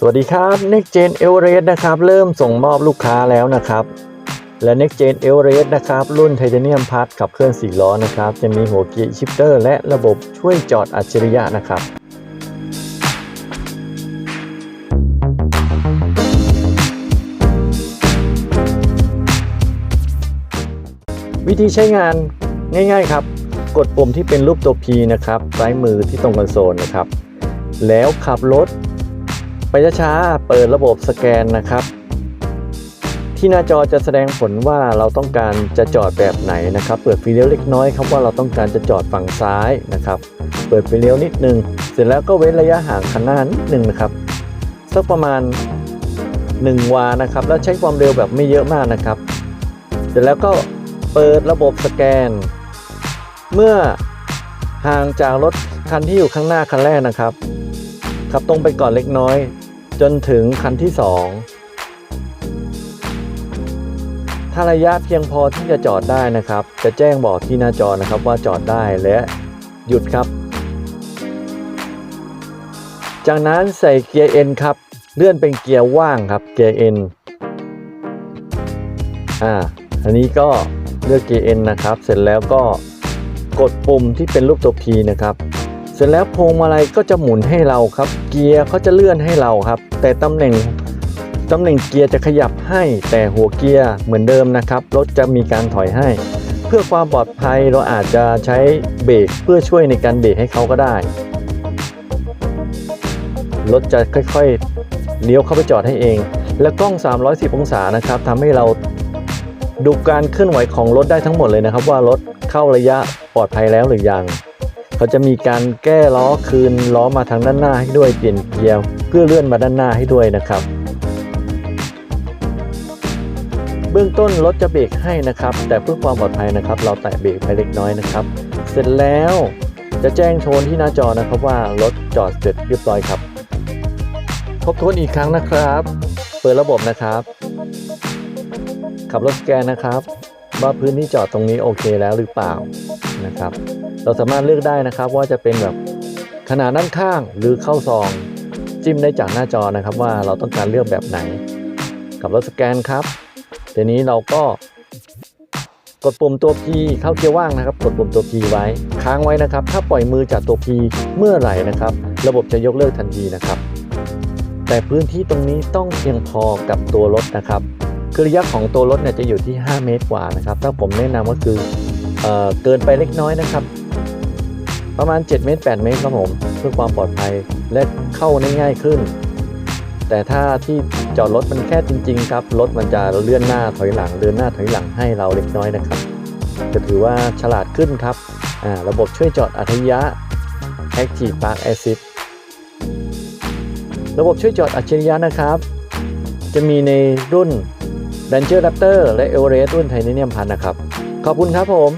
สวัสดีครับ Next Gen e v e r e s t นะครับ เริ่มส่งมอบลูกค้าแล้วนะครับ และ Next Gen e v e r e s t นะครับ รุ่นไทเทเนียมพัดขับเคลื่อน4ล้อนะครับ จะมีหัวเกียร์ชิปเตอร์และระบบช่วยจอดอัจฉริยะนะครับวิธีใช้งานง่าย ๆ ครับ กดปุ่มที่เป็นรูปตัว P นะครับซ้ายมือที่ตรงคอนโซลนะครับ แล้วขับรถ ไปช้าๆเปิดระบบสแกนนะครับ ที่หน้าจอจะแสดงผลว่าเราต้องการจะจอดแบบไหนนะครับ เปิดไฟเลี้ยวเล็กน้อยครับว่าเราต้องการจะจอดฝั่งซ้ายนะครับ เปิดไฟเลี้ยวนิดนึง เสร็จแล้วก็เว้นระยะห่างคันหน้านิดนึงนะครับสักประมาณ 1 วานะครับ แล้วใช้ความเร็วแบบไม่เยอะมากนะครับ เสร็จแล้วก็เปิดระบบสแกน เมื่อห่างจากรถคันที่อยู่ข้างหน้าคันแรกนะครับ ขับตรงไปก่อนเล็กน้อย จนถึงคันที่ 2 ถ้าระยะเพียงพอที่จะจอดได้นะครับ จะแจ้งบอกที่หน้าจอนะครับว่าจอดได้และหยุดครับ จากนั้นใส่เกียร์ N ครับ เลื่อนเป็นเกียร์ว่างครับเกียร์ N อ่าอันนี้ก็เลือกเกียร์ N นะครับ เสร็จแล้วก็กดปุ่มที่เป็นรูปตัว P นะครับ เสร็จแล้วพวงมาลัยก็จะหมุนให้เราครับ เกียร์เขาจะเลื่อนให้เราครับ แต่ตำแหน่งตำแหน่งเกียร์จะขยับให้ แต่หัวเกียร์เหมือนเดิมนะครับรถจะมีการถอยให้ เพื่อความปลอดภัยเราอาจจะใช้เบรกเพื่อช่วยในการเบรกให้เขาก็ได้รถจะค่อยๆเลี้ยวเข้าไปจอดให้เอง และกล้อง 310 องศานะครับทำให้เราดูการเคลื่อนไหวของรถได้ทั้งหมดเลยนะครับ ว่ารถเข้าระยะปลอดภัยแล้วหรือยัง เขาจะมีการแก้ล้อคืนล้อมาทางด้านหน้าให้ด้วยเปลี่ยนเกียร์เพื่อเลื่อนมาด้านหน้าให้ด้วยนะครับ เบื้องต้นรถจะเบรกให้นะครับ แต่เพื่อความปลอดภัยนะครับ เราแตะเบรกไปเล็กน้อยนะครับ เสร็จแล้วจะแจ้งโชนที่หน้าจอนะครับว่ารถจอดเสร็จเรียบร้อยครับทบทวนอีกครั้งนะครับ เปิดระบบนะครับ ขับรถสแกนนะครับ ว่าพื้นที่จอดตรงนี้โอเคแล้วหรือเปล่านะครับ เราสามารถเลือกได้นะครับว่าจะเป็นแบบขนาดด้านข้างหรือเข้าซอง จิ้มได้จากหน้าจอนะครับว่าเราต้องการเลือกแบบไหน กับรถสแกนครับทีนี้เราก็กดปุ่มตัว P เข้าเกียร์ว่างนะครับ กดปุ่มตัว P ไว้ค้างไว้นะครับ ถ้าปล่อยมือจากตัว P เมื่อไหร่นะครับ ระบบจะยกเลิกทันทีนะครับ แต่พื้นที่ตรงนี้ต้องเพียงพอกับตัวรถนะครับ คือระยะของตัวรถเนี่ยจะอยู่ที่ 5 เมตรกว่านะครับ ถ้าผมแนะนำก็คือเอ่อเกินไปเล็กน้อยนะครับ ประมาณ 7 เมตร 8 เมตรครับผมเพื่อความปลอดภัยและเข้าได้ง่ายขึ้น แต่ถ้าที่จอดรถมันแค่จริง ๆ ครับรถมันจะเลื่อนหน้าถอยหลังเดินหน้าถอยหลังให้เราเล็กน้อยนะครับ จะถือว่าฉลาดขึ้นครับอ่าระบบช่วยจอดอัจฉริยะ Active Park Assist ระบบช่วยจอดอัจฉริยะนะครับ จะมีในรุ่น แดนเ d อร์ดัปเตอร์และเ e v เ r e s t รุ่นไทเทเนียมพันนะครับ ขอบคุณครับผม